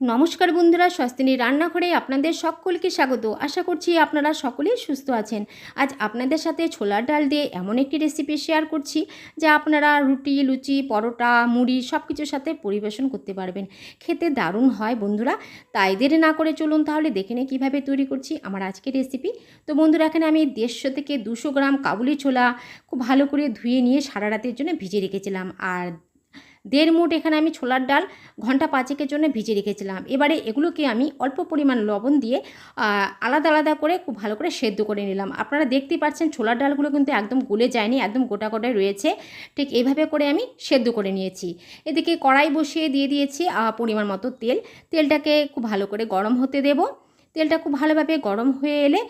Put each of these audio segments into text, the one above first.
নমস্কার বন্ধুরা, স্বস্তিনী রান্নাঘরে আপনাদের সকলকে স্বাগত। আশা করছি আপনারা সকলেই সুস্থ আছেন। আজ আপনাদের সাথে ছোলার ডাল দিয়ে এমন একটি রেসিপি শেয়ার করছি, যা আপনারা রুটি, লুচি, পরোটা, মুড়ি সব কিছুর সাথে পরিবেশন করতে পারবেন। খেতে দারুণ হয় বন্ধুরা, তাই দেরি না করে চলুন তাহলে দেখে নিই কীভাবে তৈরি করছি আমার আজকের রেসিপি তো বন্ধুরা, এখানে আমি দেড়শো থেকে দুশো গ্রাম কাবুলি ছোলা খুব ভালো করে ধুয়ে নিয়ে সারা রাতের জন্য ভিজে রেখেছিলাম। আর দেড় মুঠ এখানে আমি ছোলার ডাল ঘণ্টা পাঁচেকের জন্য ভিজে রেখেছিলাম। এবারে এগুলোকে আমি অল্প পরিমাণ লবণ দিয়ে আলাদা আলাদা করে খুব ভালো করে সেদ্ধ করে নিলাম। আপনারা দেখতেই পাচ্ছেন ছোলার ডালগুলো কিন্তু একদম গলে যায়নি, একদম গোটা গোটায় রয়েছে। ঠিক এইভাবে করে আমি সেদ্ধ করে নিয়েছি। এদিকে কড়াই বসিয়ে দিয়ে দিয়েছি পরিমাণ মতো তেল। তেলটাকে খুব ভালো করে গরম হতে দেবো। তেলটা খুব ভালোভাবে গরম হয়ে এলে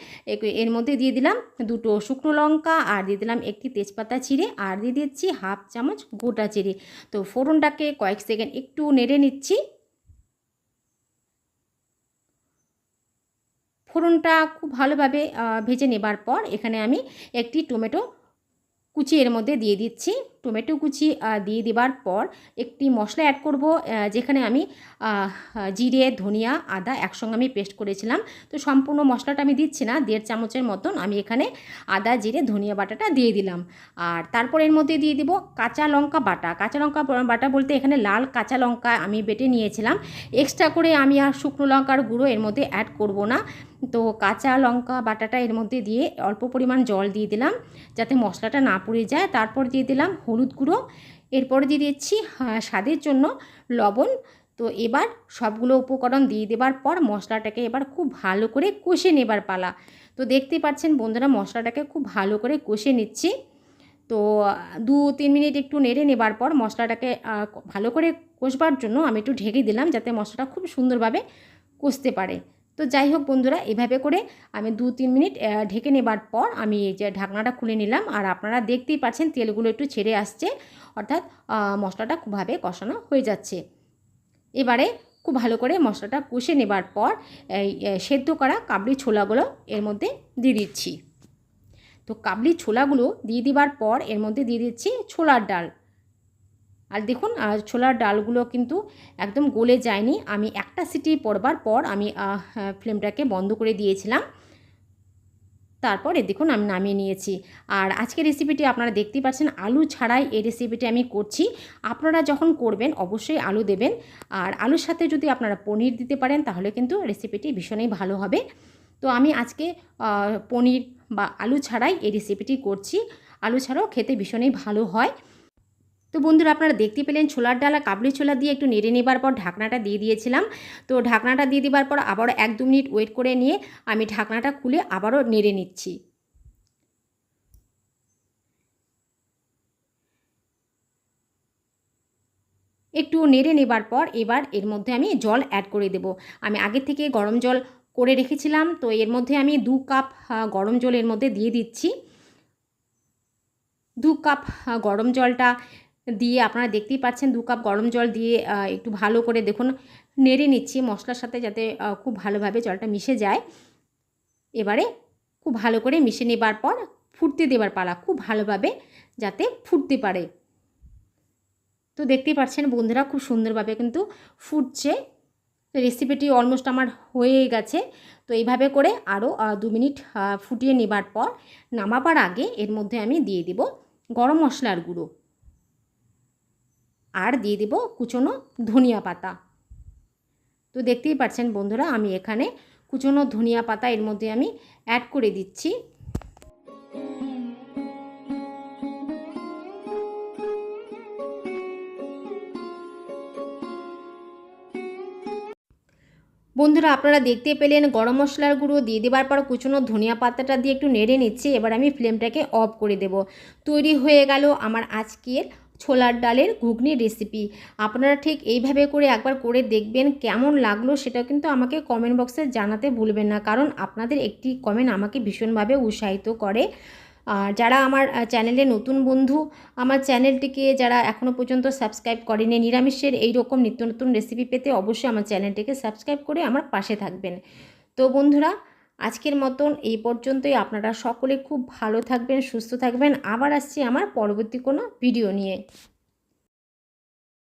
এর মধ্যে দিয়ে দিলাম দুটো শুকনো লঙ্কা, আর দিয়ে দিলাম একটি তেজপাতা চিড়ে, আর দিয়ে দিচ্ছি হাফ চামচ গোটা চিড়ে। তো ফোড়নটাকে কয়েক সেকেন্ড একটু নেড়ে নিচ্ছি। ফোড়নটা খুব ভালোভাবে ভেজে নেবার পর এখানে আমি একটি টমেটো কুচি এর মধ্যে দিয়ে দিচ্ছি। টমেটো কুচি দিয়ে দেবার পর একটি মশলা অ্যাড করব যেখানে আমি জিরে, ধনিয়া, আদা একসঙ্গে আমি পেস্ট করেছিলাম। তো সম্পূর্ণ মশলাটা আমি দিচ্ছি না, দেড় চামচের মতন আমি এখানে আদা, জিরে, ধনিয়া বাটাটা দিয়ে দিলাম। আর তারপর এর মধ্যে দিয়ে দিব কাঁচা লঙ্কা বাটা। কাঁচা লঙ্কা বাটা বলতে এখানে লাল কাঁচা লঙ্কা আমি বেটে নিয়েছিলাম। এক্সট্রা করে আমি আর শুকনো লঙ্কার গুঁড়ো এর মধ্যে অ্যাড করব না। তো কাঁচা লঙ্কা বাটাটা এর মধ্যে দিয়ে অল্প পরিমাণ জল দিয়ে দিলাম, যাতে মশলাটা না পুড়ে যায়। তারপর দিয়ে দিলাম হলুদ গুঁড়ো। এরপরে দিয়ে দিচ্ছি স্বাদের জন্য লবণ। তো এবার সবগুলো উপকরণ দিয়ে দেবার পর মশলাটাকে এবার খুব ভালো করে কষে নেবার পালা। তো দেখতে পাচ্ছেন বন্ধুরা, মশলাটাকে খুব ভালো করে কষে নিচ্ছি। তো দু তিন মিনিট একটু নেড়ে নেবার পর মশলাটাকে ভালো করে কষবার জন্য আমি একটু ঢেকে দিলাম যাতে মশলাটা খুব সুন্দরভাবে কষতে পারে। তো যাই হোক বন্ধুরা, এভাবে করে আমি দু তিন মিনিট ঢেকে নেবার পর আমি এই যে ঢাকনাটা খুলে নিলাম। আর আপনারা দেখতেই পাচ্ছেন তেলগুলো একটু ছেড়ে আসছে। অর্থাৎ মশলাটা খুবভাবে কষানো হয়ে যাচ্ছে। এবারে খুব ভালো করে মশলাটা কষে নেবার পর এই সেদ্ধ করা কাবলি ছোলাগুলো এর মধ্যে দিয়ে দিচ্ছি। তো কাবলি ছোলাগুলো দিয়ে দেবার পর এর মধ্যে দিয়ে দিচ্ছি ছোলার ডাল। আর দেখুন ছোলার ডালগুলো কিন্তু একদম গলে যায়নি। আমি একটা সিটি পড়বার পর আমি ফ্লেমটাকে বন্ধ করে দিয়েছিলাম। তারপরে দেখুন, আমি নামিয়ে নিয়েছি। আর আজকে রেসিপিটি আপনারা দেখতেই পাচ্ছেন, আলু ছাড়াই এই রেসিপিটি আমি করছি। আপনারা যখন করবেন, অবশ্যই আলু দেবেন। আর আলুর সাথে যদি আপনারা পনির দিতে পারেন, তাহলে কিন্তু রেসিপিটি ভীষণই ভালো হবে। তো আমি আজকে পনির বা আলু ছাড়াই এই রেসিপিটি করছি। আলু ছাড়াও খেতে ভীষণই ভালো হয়। তো বন্ধুরা আপনারা দেখতে পেলেন ছোলার ডালা কাবলি ছোলা দিয়ে একটু নেড়ে নেবার পর ঢাকনাটা দিয়ে দিয়েছিলাম। তো ঢাকনাটা দিয়ে দেবার পর আবারও এক দু মিনিট ওয়েট করে নিয়ে আমি ঢাকনাটা খুলে আবারও নেড়ে নিচ্ছি। একটু নেড়ে নেবার পর এবার এর মধ্যে আমি জল অ্যাড করে দেব। আমি আগে থেকে গরম জল করে রেখেছিলাম, তো এর মধ্যে আমি দু কাপ গরম জল এর মধ্যে দিয়ে দিচ্ছি। দু কাপ গরম জলটা দিয়ে আপনারা দেখতেই পাচ্ছেন দু কাপ গরম জল দিয়ে একটু ভালো করে দেখুন, নেড়ে নিচ্ছি মশলার সাথে যাতে খুব ভালোভাবে জলটা মিশে যায়। এবারে খুব ভালো করে মিশে নেবার পর, ফুটতে দেবার পালা খুব ভালোভাবে যাতে ফুটতে পারে। তো দেখতেই পাচ্ছেন বন্ধুরা খুব সুন্দরভাবে কিন্তু ফুটছে। রেসিপিটি অলমোস্ট আমার হয়ে গেছে। তো এইভাবে করে আরও দু মিনিট ফুটিয়ে নেবার পর, নামাবার আগে এর মধ্যে আমি দিয়ে দিব গরম মশলার গুঁড়ো। আর দিয়ে দেব কুচনো ধনিয়া পাতা। তো দেখতেই পাচ্ছেন বন্ধুরা, আমি এখানে কুচনো ধনিয়া পাতা এর মধ্যে আমি অ্যাড করে দিচ্ছি। বন্ধুরা, আপনারা দেখতে পেলেন গরম মশলার গুঁড়ো দিয়ে দেবার পর কুচনো ধনিয়া পাতাটা দিয়ে একটু নেড়ে নিচ্ছি, এবার আমি ফ্লেমটাকে অফ করে দেব। তৈরি হয়ে গেল আমার আজকের ছোলার ডালের ঘুগনির রেসিপি আপনারা ঠিক এইভাবে করে একবার করে দেখবেন কেমন লাগল সেটা কিন্তু আমাকে কমেন্ট বক্সে জানাতে ভুলবেন না। কারণ আপনাদের একটি কমেন্ট আমাকে ভীষণভাবে উৎসাহিত করে। আর যারা আমার চ্যানেলে নতুন বন্ধু, আমার চ্যানেলটিকে যারা এখনও পর্যন্ত সাবস্ক্রাইব করেনি, নিরামিষের এই রকম নিত্য নতুন রেসিপি পেতে অবশ্যই আমার চ্যানেলটিকে সাবস্ক্রাইব করে আমার পাশে থাকবেন। তো বন্ধুরা আজকের মতন এই পর্যন্তই। আপনারা সকলে খুব ভালো থাকবেন, সুস্থ থাকবেন। আবার আসছি আমার পরবর্তী কোনো ভিডিও নিয়ে।